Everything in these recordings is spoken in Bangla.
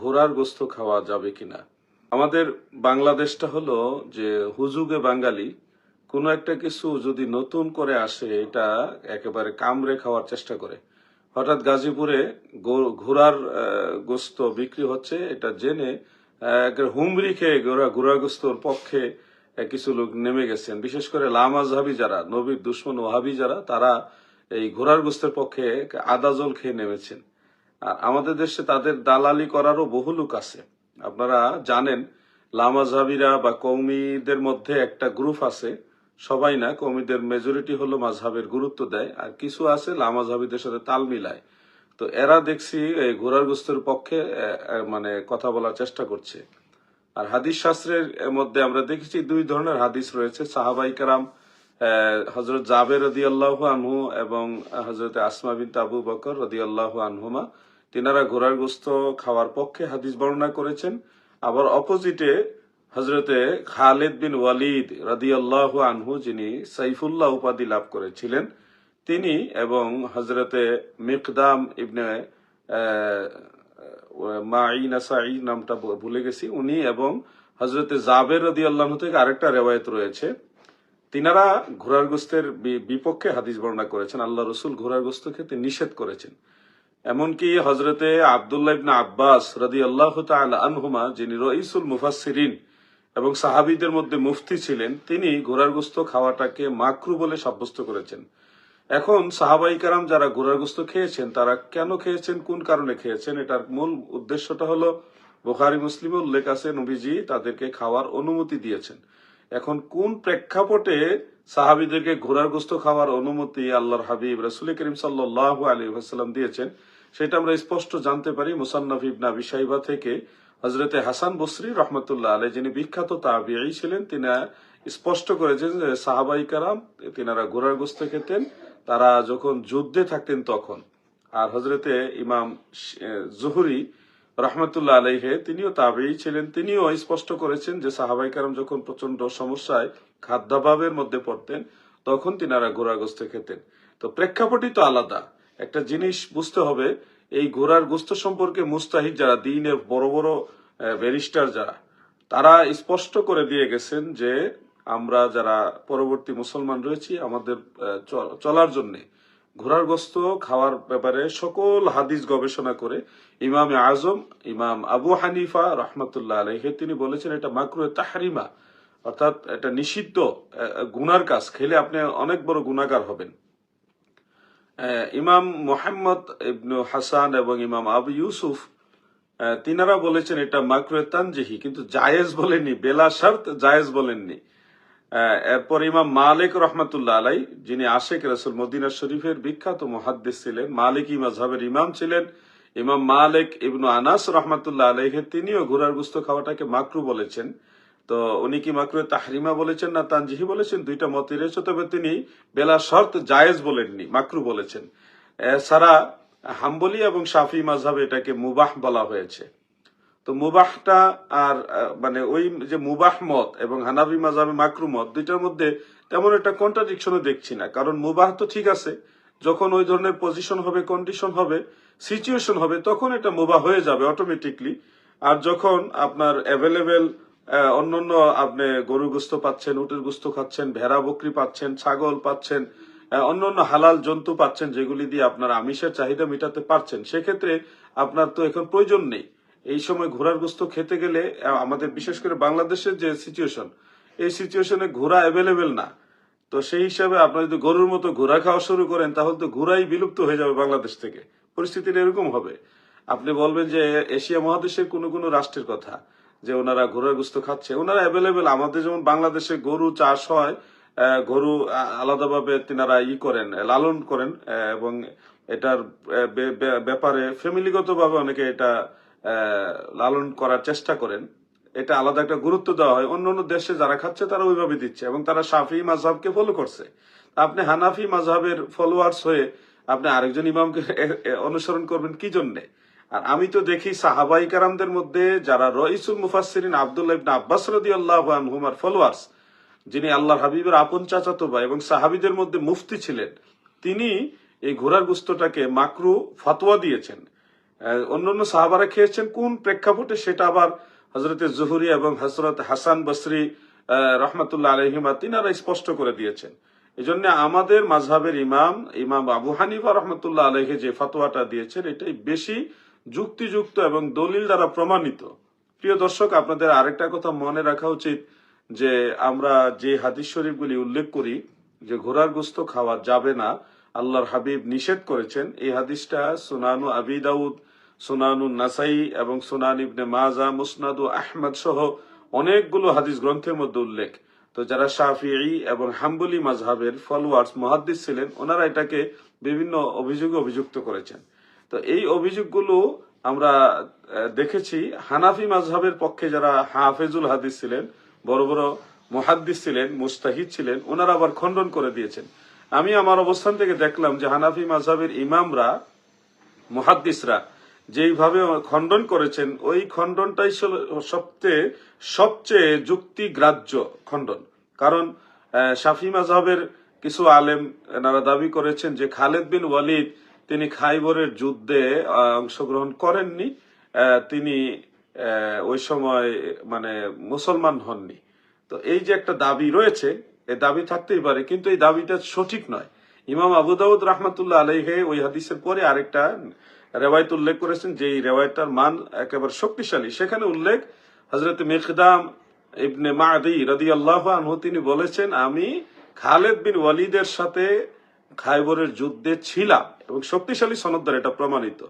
ঘোড়ার গোস্ত খাওয়া যাবে কিনা? আমাদের বাংলাদেশটা হলো যে হুজুগে বাঙালি, কোনো একটা কিছু যদি নতুন করে আসে, এটা একেবারে কামড়ে খাওয়ার চেষ্টা করে। হঠাৎ গাজীপুরে ঘোড়ার গোস্ত বিক্রি হচ্ছে, এটা জেনে হুমড়ি খেয়ে ঘোড়া ঘোড়া গোস্তর পক্ষে কিছু লোক নেমে গেছেন। বিশেষ করে লামাজহাবি যারা, নবীর দুশ্মন ওহাবি যারা, তারা এই ঘোড়ার গোস্তের পক্ষে আদা জল খেয়ে নেমেছেন। আর আমাদের দেশে তাদের দালালি করারও বহু লোক আছে। আপনারা জানেন লামাজহাবিরা বা কৌমিদের মধ্যে একটা গ্রুপ আছে। সবাই না, কৌমিদের মেজরিটি হলো মাঝহাবের গুরুত্ব দেয়, আর কিছু আছে লামাজহাবিদের সাথে তাল মিলায়। তো এরা দেখছি এই ঘোড়ার গোস্তের পক্ষে মানে কথা বলার চেষ্টা করছে। আর হাদিস শাস্ত্রের মধ্যে আমরা দেখেছি দুই ধরনের হাদিস রয়েছে। সাহাবাই কারাম হজরত জাবের রদি আল্লাহ আনহু এবং হজরত আসমা বিন তাবু বকর রদি আল্লাহ আনহুমা। তিনারা ঘোড়ার গোস্ত খাওয়ার পক্ষে হাদিস বর্ণনা করেছেন। আবার অপোজিটে হজরতে খালেদ বিন ওয়ালিদ রদি আল্লাহ আনহু যিনি সাইফুল্লাহ উপাধি লাভ করেছিলেন, তিনি এবং হজরতে মিকদাম ইবনে নামটা ভুলে গেছি উনি এবং হজরতে জাবের রদি আল্লাহ থেকে আরেকটা রেওয়ায়ত রয়েছে। তিনারা ঘোড়ার গোস্তের বিপক্ষে হাদিস বর্ণনা করেছেন। আল্লাহ রসুল ঘোড়ার গোস্ত খেতে নিষেধ করেছেন। এমনকি হজরতে আবদুল্লাহ ইবনে আব্বাস রদি আল্লাহ আনহুমা, যিনি রইসুল মুফাসসিরিন এবং সাহাবিদের মধ্যে মুফতি ছিলেন, তিনি ঘোড়ার গোস্ত খাওয়াটাকে মাকরু বলে সাব্যস্ত করেছেন। এখন সাহাবাই কারাম যারা ঘোড়ার গোস্ত খেয়েছেন, তারা কেন খেয়েছেন, কোন কারণে খেয়েছেন, এটার মূল উদ্দেশ্যটা হলো, বোখারি, মুসলিম উল্লেখ আছে, নবীজি তাদেরকে খাওয়ার অনুমতি দিয়েছেন। এখন কোন প্রেক্ষাপটে সাহাবিদেরকে ঘোড়ার গোস্ত খাওয়ার অনুমতি আল্লাহর হাবিব, রসুল করিম সাল্লাহ আলী সাল্লাম দিয়েছেন সেটা আমরা স্পষ্ট জানতে পারি মুসান্নফ ইবনা বিশাইবা থেকে। হজরতে হাসান বসরি রহমতুল্লাহ আলী যিনি বিখ্যাত তাবিআই ছিলেন, তিনি স্পষ্ট করেছেন যে সাহাবাই কারাম, তিনারা ঘোড়ার গোস্ত খেতেন, তারা যখন যুদ্ধে থাকতেন তখন। আর হজরতে ইমাম জুহুরি রহমতুল্লাহ আলাইহে, তিনিও তাবেই ছিলেন, তিনিও স্পষ্ট করেছেন যে সাহাবাই কারাম যখন প্রচণ্ড সমস্যায় খাদ্যাভাবের মধ্যে পড়তেন, তখন তিনারা গোস্ত খেতেন। তো প্রেক্ষাপটই তো আলাদা। একটা জিনিস বুঝতে হবে, এই ঘোড়ার গোস্ত সম্পর্কে মুস্তাহিদ যারা, দিনের বড় বড় ব্যারিস্টার যারা, তারা স্পষ্ট করে দিয়ে গেছেন যে আমরা যারা পরবর্তী মুসলমান রয়েছি, আমাদের চলার জন্যে ঘোড়ার গোস্ত খাওয়ার ব্যাপারে সকল হাদিস গবেষণা করে ইমাম আজম, ইমাম আবু হানিফা রহমতুল্লাহ আলহে তিনি বলেছেন এটা মাকরু তাহারিমা, অর্থাৎ এটা নিষিদ্ধ গুনার কাজ, খেলে আপনি অনেক বড় গুণাকার হবেন। ইমাম মোহাম্মদ ইবনু হাসান এবং ইমাম আবু ইউসুফ তিনারা বলেছেন এটা মাকরুয়ে তানজিহি কিন্তু জায়েজ বলেননি, বেলা শর্ত জায়েজ বলেননি। এরপর ইমাম মালিক রহমতুল্লাহ আলাই, যিনি আশেক রসুল মদিনা শরীফের বিখ্যাত মহাদ্দেশ ছিলেন, মালিক ইমাজহাবের ইমাম ছিলেন, ইমাম মালিক ইবনু আনাস রহমতুল্লাহ আলাইহে তিনিও ঘোড়ার গুস্ত খাওয়াটাকে মাকরু বলেছেন। তো উনি কি মাকরু তাহরিমা বলেছেন না তানজিহি বলেছেন? দুইটা মতই রয়েছে তবে তিনি বেলা শর্ত জায়েজ বলেননি মাকরু বলেছেন। এছাড়া হাম্বলি এবং শাফি মাঝহাবে এটাকে মুবাহ বলা হয়েছে। তো মুবাহটা আর মানে ওই যে মুবাহ মত এবং হানাবি মাজাবে মাকরু মত, দুইটার মধ্যে তেমন একটা কন্ট্রাডিকশনও দেখছি না। কারণ মুবাহ তো ঠিক আছে, যখন ওই ধরনের পজিশন হবে কন্ডিশন হবে সিচুয়েশন হবে, তখন এটা মুবাহ হয়ে যাবে অটোমেটিকলি আর যখন আপনার অ্যাভেলেবেল অন্যান্য আপনি গরু গুস্ত পাচ্ছেন উটের গুস্ত খাচ্ছেন ভেড়া বকরি পাচ্ছেন ছাগল পাচ্ছেন আহ, অন্যান্য হালাল জন্তু পাচ্ছেন যেগুলি দিয়ে আপনার আমিষের চাহিদা মেটাতে পারছেন। সেক্ষেত্রে আপনার তো এখন প্রয়োজন নেই। এই সময় ঘোড়ার গোস্ত খেতে গেলে আমাদের বিশেষ করে বাংলাদেশের যে সিচুয়েশন এই সিচুয়েশনে ঘোড়া অ্যাভেলেবেল না। তো সেই হিসাবে আপনার যদি গরুর মতো ঘোড়া খাওয়া শুরু করেন তাহলে তো ঘোড়াই বিলুপ্ত হয়ে যাবে বাংলাদেশ থেকে। পরিস্থিতিটা এরকম হবে। আপনি বলবেন যে এশিয়া মহাদেশের কোনো কোনো রাষ্ট্রের কথা যে ওনারা ঘোড়ার গোস্ত খাচ্ছে, ওনারা অ্যাভেলেবেল আমাদের যেমন বাংলাদেশে গরু চাষ হয় গরু আলাদাভাবে তিনারা ই করেন, লালন করেন এবং এটার ব্যাপারে ফ্যামিলিগতভাবে অনেকে এটা লালন করার চেষ্টা করেন। এটা আলাদা একটা গুরুত্ব দেওয়া হয়। অন্য অন্য দেশে যারা খাচ্ছে তারা ওইভাবে দিচ্ছে এবং তারা সাফি মাঝহাবকে ফলো করছে। আপনি হানাফি মাঝহাবের ফলোয়ার্স হয়ে আপনি আরেকজন ইমামকে অনুসরণ করবেন কি জন্যে? আর আমি তো দেখি সাহাবাই কারামদের মধ্যে যারা রইসুল মুফাসসিরিন আব্দুল্লাহ আব্বাস রাদিয়াল্লাহু আনহুমার ফলোয়ার্স যিনি আল্লাহর হাবিবের আপন চাচাতো ভাই এবং সাহাবিদের মধ্যে মুফতি ছিলেন, তিনি এই ঘোড়ার গুস্তটাকে মাকরু ফতোয়া দিয়েছেন। অন্যান্য সাহাবারা খেয়েছেন, কোন প্রেক্ষাপটে সেটা আবার হজরত জহুরি এবং হজরত হাসান বসরি রহমতুল্লাহ আলহিমা তিনারা স্পষ্ট করে দিয়েছেন। এই জন্য আমাদের মাঝহাবের ইমাম ইমাম আবু হানিফা রহমতুল্লাহ আলহে যে ফতোয়াটা দিয়েছেন, এটাই বেশি যুক্তিযুক্ত এবং দলিল দ্বারা প্রমাণিত। প্রিয় দর্শক, আপনাদের আরেকটা কথা মনে রাখা উচিত যে আমরা যে হাদিস শরীফগুলি উল্লেখ করি, যে ঘোড়ার গোস্ত খাওয়া যাবে না, আল্লাহর হাবিব নিষেধ করেছেন, এই হাদিসটা সোনানু আবি দাউদ, সোনানু নাসাই এবং সুনান ইবনে মাজা, মুসনাদু আহমদ সহ অনেকগুলো হাদিস গ্রন্থের মধ্যে উল্লেখ। তো যারা শাফিঈ এবং হাম্বুলি মাজহাবের ফলোয়ার্স মহাদ্দিস ছিলেন, ওনারা এটাকে বিভিন্ন অভিযোগে অভিযুক্ত করেছেন। তো এই অভিযোগগুলো আমরা দেখেছি। হানাফি মাজহাবের পক্ষে যারা হাফেজুল হাদিস ছিলেন, বড় বড় মহাদ্দিস ছিলেন, মুস্তাহিদ ছিলেন, ওনারা আবার খণ্ডন করে দিয়েছেন। আমি আমার অবস্থান থেকে দেখলাম যে হানাফি মাজহাবের ইমামরা, মহাদ্দিসরা যেইভাবে খণ্ডন করেছেন, ওই খণ্ডনটাই সবচেয়ে সবচেয়ে যুক্তিগ্রাহ্য খণ্ডন। কারণ শাফি মাজহাবের কিছু আলেম এনারা দাবি করেছেন যে খালেদ বিন ওয়ালিদ তিনি খাইবরের যুদ্ধে অংশগ্রহণ করেননি। তিনি ওই সময় মানে মুসলমান হননি। তো এই যে একটা দাবি রয়েছে এই দাবি থাকতেই পারে, কিন্তু এই দাবিটা সঠিক নয়। ইমাম আবু দাউদ রহমতুল্লাহ আলাইহে ওই হাদিসের পরে আরেকটা রেওয়ায়ত উল্লেখ করেছেন যে এই রেওয়ায়তটার মান একেবারে শক্তিশালী। সেখানে উল্লেখ হজরত মেখদাম ইবনে মাদি রাদি আল্লাহ আনহু তিনি বলেছেন, আমি খালেদ বিন ওয়ালিদের সাথে খাইবরের যুদ্ধে ছিলাম এবং শক্তিশালী সনদ দ্বারা এটা প্রমাণিত।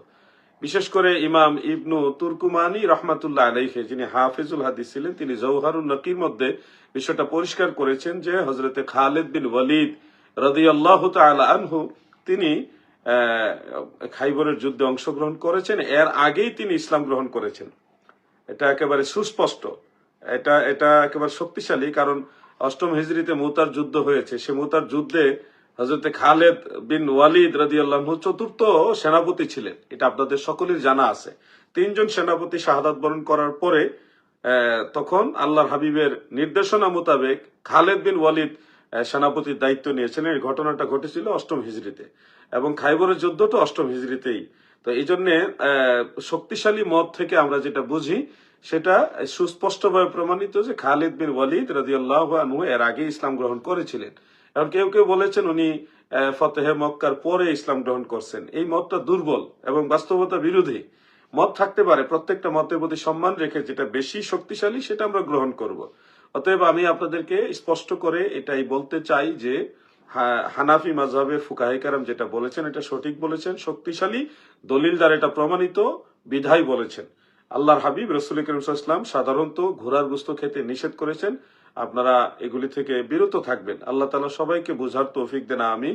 বিশেষ করে ইমাম ইবনু তুর্কুমানি রহমাতুল্লাহ আলাইহে, যিনি হাফিজুল হাদিস ছিলেন, তিনি জৌহারুল নকির মধ্যে বিষয়টা পরিষ্কার করেছেন যে হজরতে খালেদ বিন ওয়ালিদ রদি আল্লাহ আনহু, তিনি খাইবরের যুদ্ধে অংশগ্রহণ করেছেন। এর আগেই তিনি ইসলাম গ্রহণ করেছেন। এটা একেবারে সুস্পষ্ট। এটা এটা একেবারে শক্তিশালী, কারণ অষ্টম হিজড়িতে মুতার যুদ্ধ হয়েছে। সে মুতার যুদ্ধে হজরতে খালেদ বিন ওয়ালিদ রাজি আল্লাহ চতুর্থ সেনাপতি ছিলেন। এটা আপনাদের সকলের জানা আছে। তিনজন সেনাপতি শাহাদাত বরণ করার পরে তখন আল্লাহর হাবিবের নির্দেশনা মোতাবেক খালেদ বিন ওয়ালিদ সেনাপতির দায়িত্ব নিয়েছেন এই ঘটনাটা ঘটেছিল অষ্টম হিজড়িতে এবং খাইবরের যুদ্ধটা অষ্টম হিজড়িতেই। তো এই জন্য শক্তিশালী মত থেকে আমরা যেটা বুঝি, সেটা সুস্পষ্টভাবে প্রমাণিত যে খালিদ বিন ওয়ালিদ রাজিয়াল্লাহ আনহু এর আগে ইসলাম গ্রহণ করেছিলেন। এখন কেউ কেউ বলেছেন উনি ফতেহে মক্কার পরে ইসলাম গ্রহণ করছেন। এই মতটা দুর্বল এবং বাস্তবতা বিরোধী। মত থাকতে পারে, প্রত্যেকটা মতের প্রতি সম্মান রেখে যেটা বেশি শক্তিশালী সেটা আমরা গ্রহণ করব। অতএব আমি আপনাদেরকে স্পষ্ট করে এটাই বলতে চাই যে হানাফি মাঝহের ফুকাহে কারাম যেটা বলেছেন, এটা সঠিক বলেছেন, শক্তিশালী দলিল দ্বারা এটা প্রমাণিত, বিধায় বলেছেন। আল্লাহর হাবিব রসুল করিম ইসলাম সাধারণত ঘোড়ার গুস্ত খেতে নিষেধ করেছেন আপনারা এগুলি থেকে বিরত থাকবেন। আল্লাহ তালা সবাইকে বোঝার তৌফিক দেন আমি